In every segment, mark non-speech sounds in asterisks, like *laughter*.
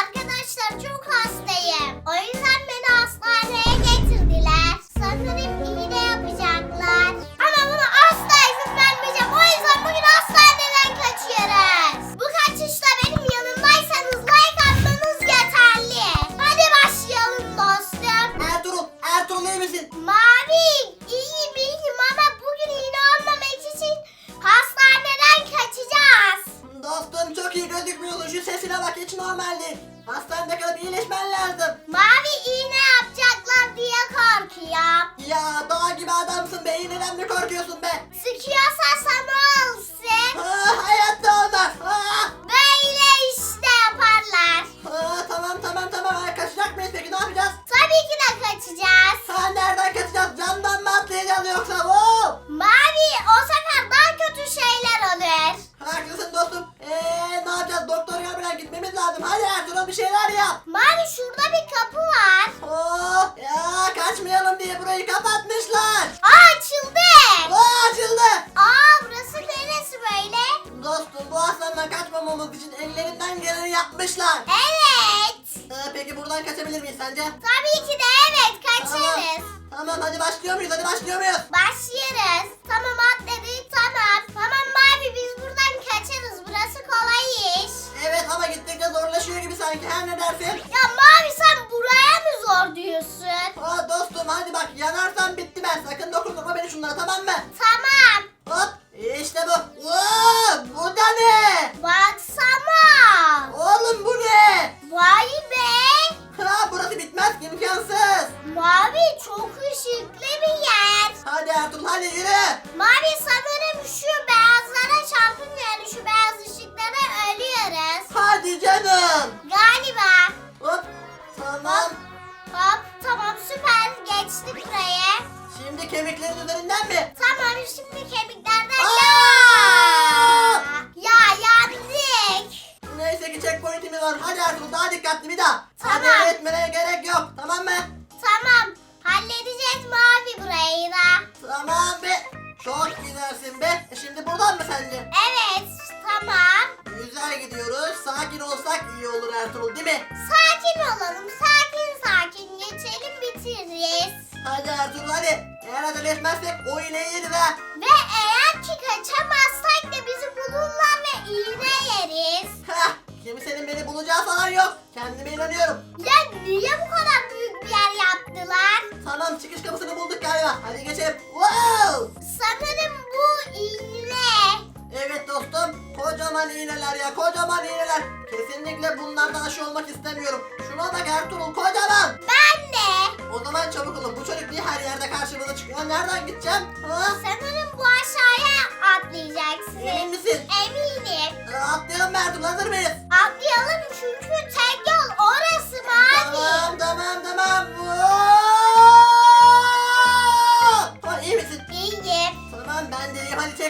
Arkadaşlar çok hastayım. O yüzden beni hastaneye getirdiler. Sanırım iğne yapacaklar. Ama buna asla izin vermeyeceğim. O yüzden bugün hastaneden kaçıyoruz. Bu kaçışta benim yanımdaysanız like atmanız yeterli. Hadi başlayalım dostum. Ertuğrul, Ertuğrul iyi misin? Mavi Hadi Ertuğrul bir şeyler yap. Mavi şurada bir kapı var. Oo, ya kaçmayalım diye burayı kapatmışlar. Aa açıldı. Oo, açıldı. Aa burası neresi böyle? Dostum bu aslandan kaçmamamız için ellerinden geleni yapmışlar. Evet. Ee, peki buradan kaçabilir miyiz sence? Tabii ki de evet kaçarız. Tamam hadi başlıyor muyuz? Hadi başlıyor muyuz? Başlıyoruz. Tamam atladık sanki. Her ne dersin? Ya Mavi sen buraya mı zor diyorsun? Aa dostum hadi bak yanarsan bitti ben. Sakın dokundurma beni şunlara tamam mı? Tamam. Hop işte bu. Tamam. Hop tamam süper geçtik buraya. Şimdi kemiklerin üzerinden mi? Tamam şimdi kemiklerden Aa! Ya yandık. Neyse ki checkpointimiz var. Hadi Ertuğrul daha dikkatli bir daha. Tamam. Acele etmene gerek yok. Tamam mı? Tamam halledeceğiz mavi burayı da. Tamam be. Çok gidersin be. E Şimdi buradan mı sence? Evet iyi olur Ertuğrul değil mi? Sakin olalım sakin sakin geçelim bitiririz. Hadi Ertuğrul hadi. Eğer acele etmezsek o iğneyi yeriz ha. Ve eğer ki kaçamazsak da bizi bulurlar ve iğne yeriz. Heh, kimsenin beni bulacağı falan yok. Kendime inanıyorum. Ya niye bu kadar büyük bir yer yaptılar? Tamam çıkış kapısını bulduk galiba. Hadi geçelim. Wow! Sanırım bu iğne. Evet dostum. Kocaman iğneler ya. Kocaman iğneler. Kesinlikle bunlardan aşı olmak istemiyorum. Şuna bak Ertuğrul kocaman. Ben de. O zaman çabuk olun. Bu çocuk niye her yerde karşımıza çıkıyor? Nereden gideceğim? Ha? Sanırım bu aşağıya atlayacaksın. Emin misin? Eminim. Ee, atlayalım mı Ertuğrul? Hazır mıyız? Atlayalım çünkü tek yol orası mavi. Tamam tamam tamam. Wow!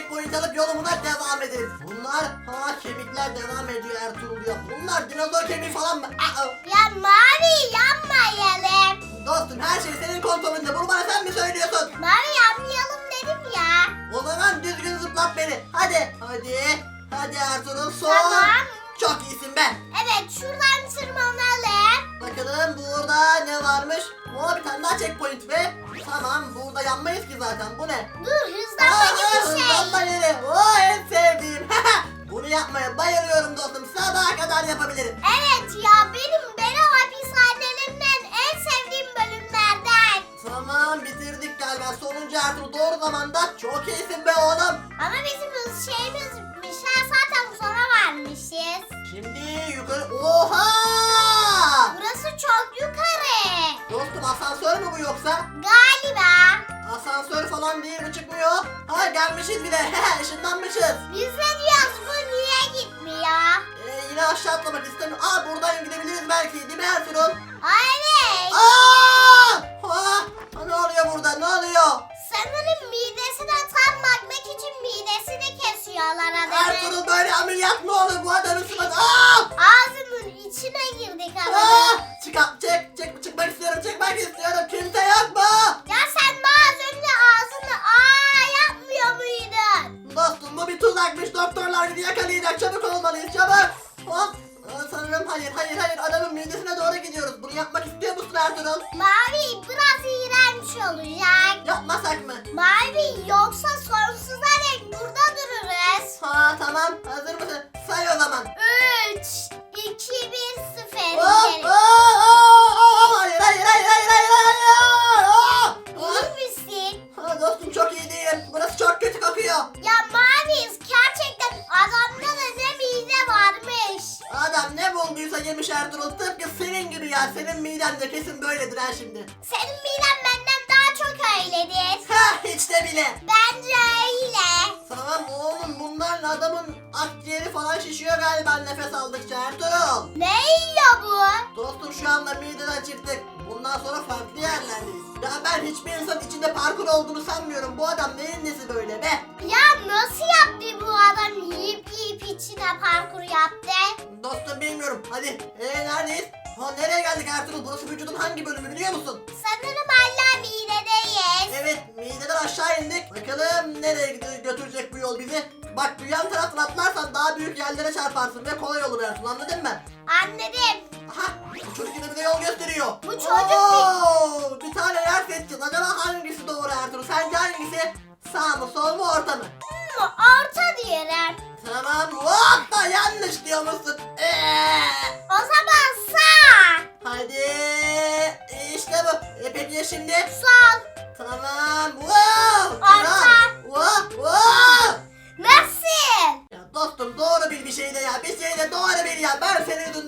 Hadi checkpoint alıp yolumuza devam edelim. Bunlar ha kemikler devam ediyor Ertuğrul ya. Bunlar dinozor kemiği falan mı? Aa! Ya mavi yanmayalım. Dostum her şey senin kontrolünde. Bunu bana sen mi söylüyorsun? Mavi yanmayalım dedim ya. O zaman düzgün zıplat beni. Hadi. Hadi. Hadi Ertuğrul son. Tamam. Çok iyisin be. Evet şuradan tırmanalım. Bakalım burada ne varmış? O bir tane daha checkpoint ve tamam burada yanmayız ki zaten. Bu ne? Dur hızlanma gibi bir hızlanma şey. yeri. O en sevdiğim. *laughs* Bunu yapmaya bayılıyorum dostum. Sabaha kadar yapabilirim. Evet ya benim beni hapishanelerinden en sevdiğim bölümlerden. Tamam bitirdik galiba. Sonuncu Ertuğrul doğru zamanda. Çok iyisin be oğlum. Ama bizim hız şeyimizmiş ha zaten sona varmışız. Şimdi yukarı. Oha! Çok yukarı. Dostum asansör mü bu yoksa? Galiba. Asansör falan değil mi çıkmıyor? Ha gelmişiz bile. *laughs* Işınlanmışız. Biz ne diyoruz bu niye gitmiyor? Ee, yine aşağı atlamak istemiyorum. Aa buradan gidebiliriz belki değil mi Ertuğrul? Aa, evet. Aa! Ha! Ne oluyor burada? Ne oluyor? Sanırım midesine tam bakmak için midesini kesiyorlar adamın. Ertuğrul böyle ameliyat mı olur bu adamın Ertuğrul? Mavi biraz iğrenç olacak. Yapmasak mı? Mavi yoksa sonsuza dek burada dururuz. Ha tamam hazır mısın? Say o zaman. 3, 2, 1, 0. Hop? Ha, dostum çok iyi değilim. Burası çok kötü kokuyor. Ya Mavi gerçekten adamda Bulduysa yemiş Ertuğrul. Tıpkı senin gibi ya. Senin miden de kesin böyledir ha şimdi. Senin miden benden daha çok öyledir. Ha hiç de bile. Bence öyle. Tamam oğlum bunlarla adamın akciğeri falan şişiyor galiba nefes aldıkça Ertuğrul. Anda mideden çıktık. Bundan sonra farklı yerlerdeyiz. Ya ben hiçbir insan içinde parkur olduğunu sanmıyorum. Bu adam neyin nesi böyle be? Ya nasıl yaptı bu adam yiyip yiyip içine parkur yaptı? Dostum bilmiyorum. Hadi ee, neredeyiz? Ha nereye geldik Ertuğrul? Burası vücudun hangi bölümü biliyor musun? Sanırım midedeyiz. Evet mideden aşağı indik. Bakalım nereye gide- götürecek bu yol bizi? Bak bu yan taraftan atlarsan daha büyük yerlere çarparsın ve kolay olur Ertuğrul anladın mı? Anladım. Aha bu çocuk yine bize yol gösteriyor. Bu çocuk Oo, bir tane yer seçeceğiz. Acaba hangisi doğru Ertuğrul? Sence hangisi? Sağ mı sol mu orta mı? Hmm, orta diyorum. Tamam. Hoppa yanlış diyormuşsun. Ee, O zaman sağ. hadi. İşte bu. E peki ya şimdi? Sol.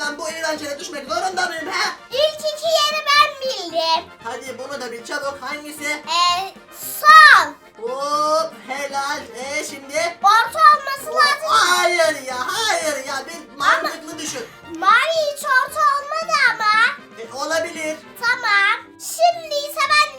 Yüzünden bu eğlenceye düşmek zorunda mıyım he? İlk iki yeri ben bildim. Hadi bunu da bil çabuk. Hangisi? Ee, sol. Hop helal. E şimdi? Orta olması lazım. Hayır ya hayır ya. Bir mantıklı düşün. Mavi hiç orta olmadı ama. E, olabilir. Tamam. Şimdi ise ben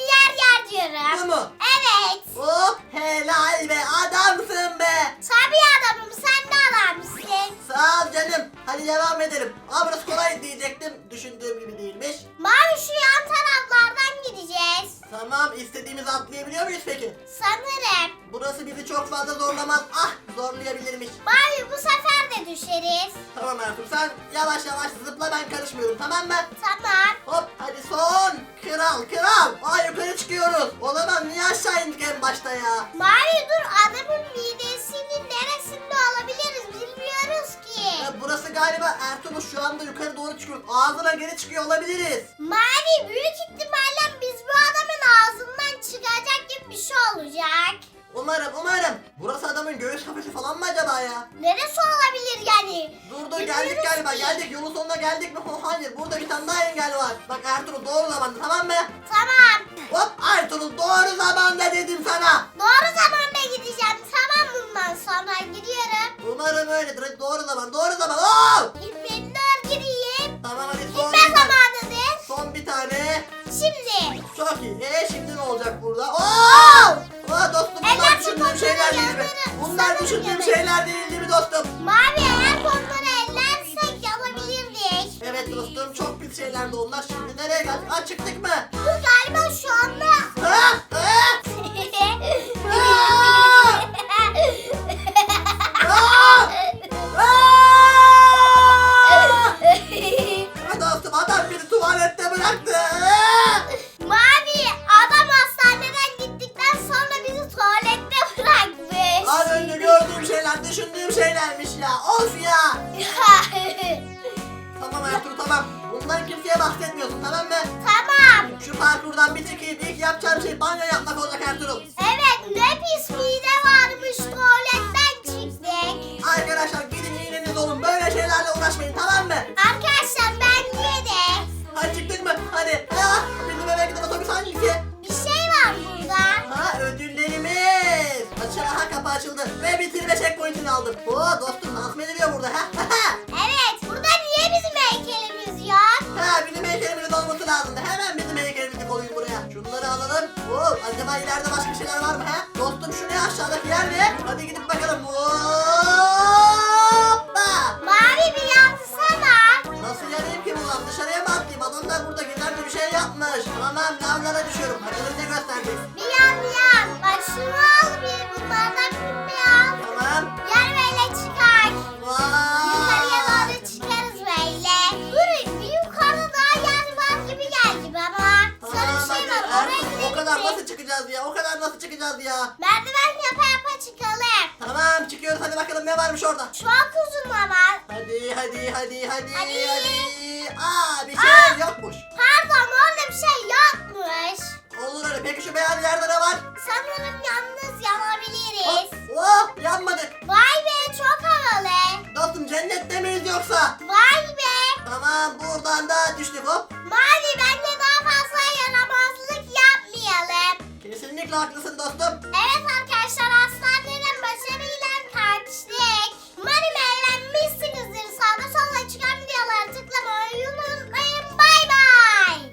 atlayabiliyor muyuz peki? Sanırım. Burası bizi çok fazla zorlamaz. Ah zorlayabilirmiş. Mavi bu sefer de düşeriz. Tamam Ertuğrul sen yavaş yavaş zıpla ben karışmıyorum tamam mı? Tamam. Hop hadi son. Kral kral. Aa yukarı çıkıyoruz. O zaman niye aşağı indik en başta ya? Mavi dur adamın midesinin neresinde olabiliriz bilmiyoruz ki. Ya burası galiba Ertuğrul şu anda yukarı doğru çıkıyoruz. Ağzına geri çıkıyor olabiliriz. Mavi büyük ihtimalle biz bu adamın ağzından şey olacak. Umarım umarım. Burası adamın göğüs kafesi falan mı acaba ya? Neresi olabilir yani? Dur dur Bilmiyoruz geldik galiba ki. geldik yolun sonuna geldik mi? Oh, hayır burada bir tane daha engel var. Bak Ertuğrul doğru zamanda tamam mı? Tamam. Hop Ertuğrul doğru zamanda dedim sana. Doğru zamanda gideceğim. Tamam bundan sonra gidiyorum. Umarım öyledir. Doğru zaman doğru zaman. Oo! Gitmeyin Şimdi. Çok iyi. E şimdi ne olacak burada? Oo! Aa dostum bunlar Eller düşündüğüm şeyler değil mi? yanarım. Bunlar Sanırım düşündüğüm yanarım. şeyler değil değil mi dostum? Mavi eğer onları ellersek yanabilirdik. Evet dostum çok pis şeylerdi onlar. Şimdi nereye geldik? Aa çıktık mı? Bu galiba şu anda. Adam beni tuvalette bıraktı. Mavi adam hastaneden gittikten sonra bizi tuvalette bırakmış. Az önce gördüğüm şeyler düşündüğüm şeylermiş ya. Of ya. *laughs* Tamam Ertuğrul tamam. Bundan kimseye bahsetmiyorsun tamam mı? tamam. Şu parkurdan bir çıkayım. İlk yapacağım şey banyo yapmak olacak Ertuğrul. Aldım. Oo dostum dans mı ediliyor burada ha? Evet burada niye bizim heykelimiz yok? ha bizim heykelimizin olması lazımdı. Hemen bizim heykelimizi koyun buraya. Şunları alalım. Oo acaba ileride başka şeyler var mı ha? Dostum şu ne aşağıdaki yer ne? Hadi gidip bakalım. Hoppa. Mavi bir yansana. Nasıl yanayım ki buradan? Dışarıya mı atlayayım? Adamlar burada gizemli bir şey yapmış. Tamam lavlara düşüyorum. Hadi ne göstereceğiz? Bir yan bir yan. Şunu al bir bunlardan çıkacağız ya? O kadar nasıl çıkacağız ya? Merdiven yapa yapa çıkalım. Tamam çıkıyoruz hadi bakalım ne varmış orada. Çok uzun ama. Hadi hadi hadi hadi Hadi. hadi. Aa bir şey yokmuş. Pardon orada bir şey yokmuş. Olur öyle. Peki şu beyaz yerde ne var? Sanırım yalnız yanabiliriz. Oh yanmadık. Vay be çok havalı. Dostum cennette miyiz yoksa? Vay be. Tamam buradan da düştük hop. Mali bence Kesinlikle haklısın dostum. Evet